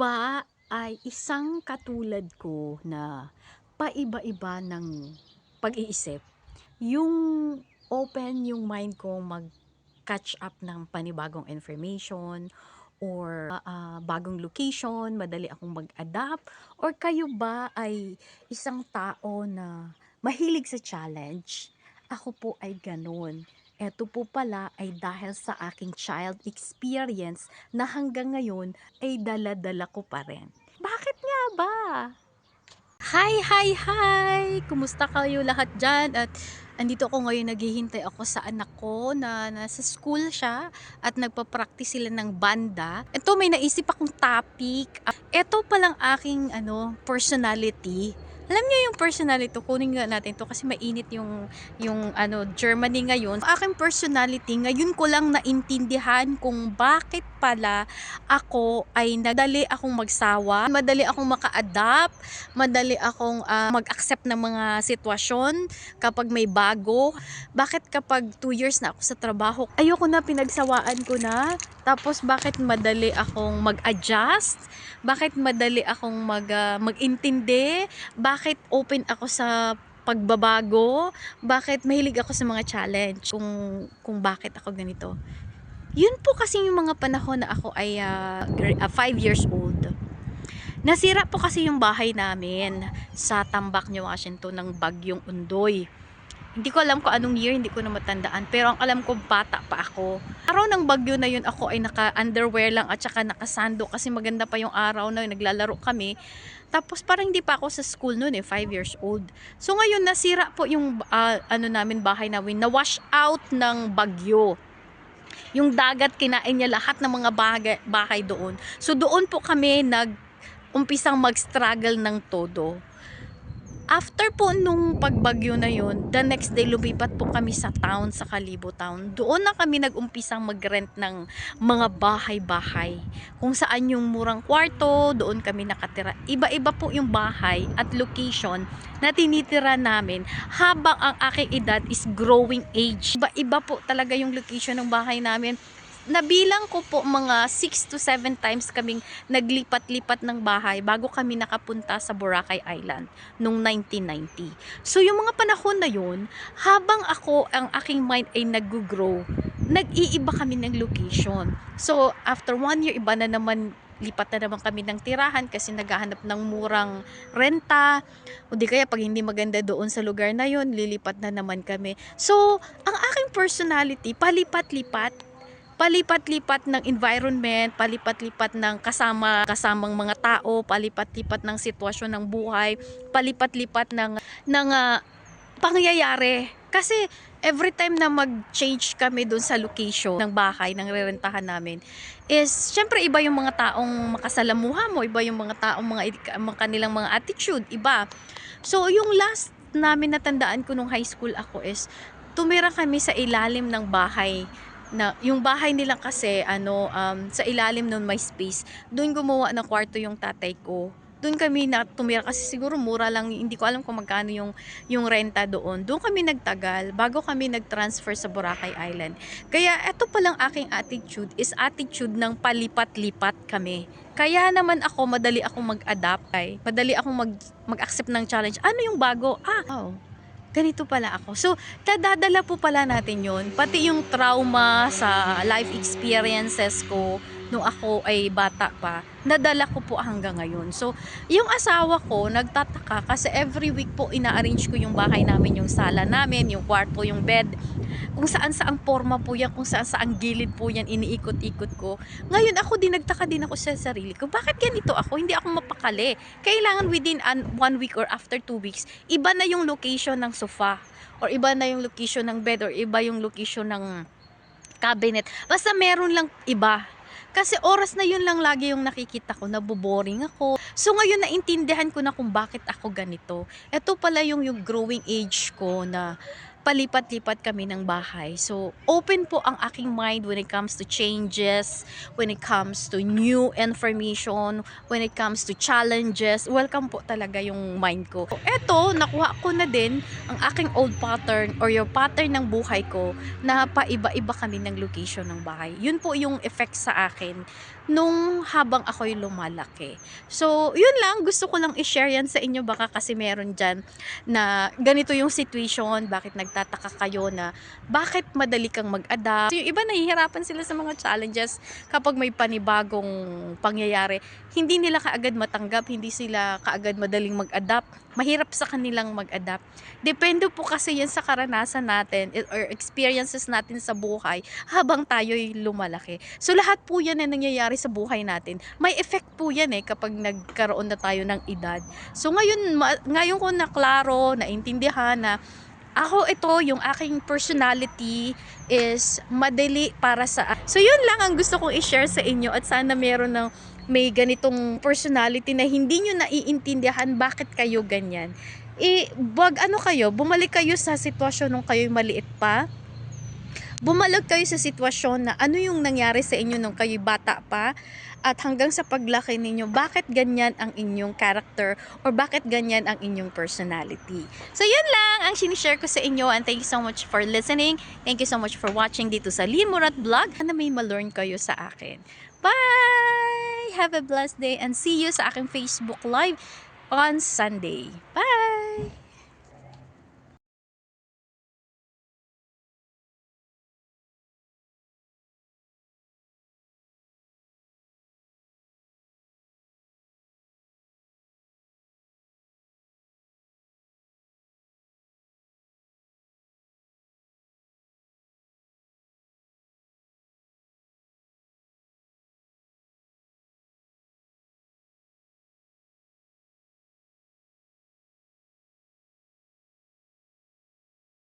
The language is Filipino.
ba ay isang katulad ko na paiba-iba ng pag-iisip? Yung open yung mind ko mag-catch up ng panibagong information or ah, bagong location, madali akong mag-adapt or kayo ba ay isang tao na mahilig sa challenge? Ako po ay ganun. Eto po pala ay dahil sa aking child experience na hanggang ngayon ay dala-dala ko pa rin. Bakit nga ba? Hi, hi, hi! Kumusta kayo lahat dyan? At andito ako ngayon, naghihintay ako sa anak ko na nasa school siya at nagpa-practice sila ng banda. Ito, may naisip akong topic. Ito palang aking ano, personality. Alam niyo yung personality, kunin nga natin to kasi mainit yung yung ano Germany ngayon. Aking personality, ngayon ko lang naintindihan kung bakit pala ako ay nadali akong magsawa, madali akong maka-adapt, madali akong ah, mag-accept ng mga sitwasyon kapag may bago. Bakit kapag 2 years na ako sa trabaho, ayoko na pinagsawaan ko na. Tapos bakit madali akong mag-adjust? Bakit madali akong mag, ah, mag-intindi? Bakit open ako sa pagbabago? Bakit mahilig ako sa mga challenge? Kung, kung bakit ako ganito. Yun po kasi yung mga panahon na ako ay 5 years old. Nasira po kasi yung bahay namin sa Tambak, New Washington ng bagyong Undoy. Hindi ko alam kung anong year, hindi ko na matandaan. Pero ang alam ko, bata pa ako. Araw ng bagyo na yun, ako ay naka-underwear lang at saka nakasando kasi maganda pa yung araw na yun, naglalaro kami. Tapos parang hindi pa ako sa school noon eh, 5 years old. So ngayon nasira po yung ah, ano namin bahay namin, na-wash out ng bagyo. Yung dagat kinain niya lahat ng mga bahay, bahay doon. So doon po kami nag umpisang mag-struggle ng todo. After po nung pagbagyo na yun, the next day lumipat po kami sa town, sa Kalibo Town. Doon na kami nag-umpisang mag-rent ng mga bahay-bahay. Kung saan yung murang kwarto, doon kami nakatira. Iba-iba po yung bahay at location na tinitira namin habang ang aking edad is growing age. Iba-iba po talaga yung location ng bahay namin nabilang ko po mga 6 to 7 times kaming naglipat-lipat ng bahay bago kami nakapunta sa Boracay Island noong 1990. So yung mga panahon na yun, habang ako ang aking mind ay nag-grow, nag-iiba kami ng location. So after one year, iba na naman lipat na naman kami ng tirahan kasi naghahanap ng murang renta o di kaya pag hindi maganda doon sa lugar na yon lilipat na naman kami so ang aking personality palipat-lipat palipat-lipat ng environment, palipat-lipat ng kasama kasamang mga tao, palipat-lipat ng sitwasyon ng buhay, palipat-lipat ng ng ah, pangyayari. Kasi every time na mag-change kami doon sa location ng bahay ng rerentahan namin is syempre iba yung mga taong makasalamuha mo, iba yung mga taong mga, mga kanilang mga attitude, iba. So yung last namin natandaan ko nung high school ako is tumira kami sa ilalim ng bahay na yung bahay nila kasi ano um, sa ilalim nun may space. Doon gumawa ng kwarto yung tatay ko. Doon kami na tumira kasi siguro mura lang hindi ko alam kung magkano yung yung renta doon. Doon kami nagtagal bago kami nagtransfer sa Boracay Island. Kaya eto palang aking attitude is attitude ng palipat-lipat kami. Kaya naman ako madali akong mag-adapt. Ay madali akong mag mag-accept ng challenge. Ano yung bago? Ah oh, ganito pala ako. So, dadadala po pala natin yon Pati yung trauma sa life experiences ko nung ako ay bata pa, nadala ko po hanggang ngayon. So, yung asawa ko, nagtataka kasi every week po ina-arrange ko yung bahay namin, yung sala namin, yung kwarto, yung bed. Kung saan saang forma po yan, kung saan saang gilid po yan, iniikot-ikot ko. Ngayon ako din, nagtaka din ako sa sarili ko. Bakit ganito ako? Hindi ako mapakali. Kailangan within an, one week or after two weeks, iba na yung location ng sofa. Or iba na yung location ng bed. Or iba yung location ng cabinet. Basta meron lang iba. Kasi oras na yun lang lagi yung nakikita ko, naboboring ako. So ngayon naintindihan ko na kung bakit ako ganito. Ito pala yung, yung growing age ko na palipat-lipat kami ng bahay. So, open po ang aking mind when it comes to changes, when it comes to new information, when it comes to challenges. Welcome po talaga yung mind ko. Eto, nakuha ko na din ang aking old pattern or yung pattern ng buhay ko na paiba-iba kami ng location ng bahay. Yun po yung effect sa akin nung habang ako'y lumalaki. So, yun lang. Gusto ko lang i-share yan sa inyo. Baka kasi meron dyan na ganito yung situation. Bakit nagtataka kayo na bakit madali kang mag-adapt. Yung iba nahihirapan sila sa mga challenges kapag may panibagong pangyayari. Hindi nila kaagad matanggap. Hindi sila kaagad madaling mag-adapt. Mahirap sa kanilang mag-adapt. Depende po kasi yan sa karanasan natin or experiences natin sa buhay habang tayo'y lumalaki. So lahat po yan na nangyayari sa buhay natin. May effect po yan eh kapag nagkaroon na tayo ng edad. So ngayon, ngayon ko na klaro, naintindihan na ako ito, yung aking personality is madali para sa... So yun lang ang gusto kong i-share sa inyo at sana meron ng may ganitong personality na hindi nyo naiintindihan bakit kayo ganyan. Eh, wag ano kayo, bumalik kayo sa sitwasyon nung kayo'y maliit pa. Bumalik kayo sa sitwasyon na ano yung nangyari sa inyo nung kayo'y bata pa at hanggang sa paglaki ninyo, bakit ganyan ang inyong character or bakit ganyan ang inyong personality. So yun lang ang sinishare ko sa inyo and thank you so much for listening. Thank you so much for watching dito sa Limurat Vlog. Sana may ma-learn kayo sa akin. Bye! Have a blessed day and see you sa aking Facebook Live on Sunday. Bye!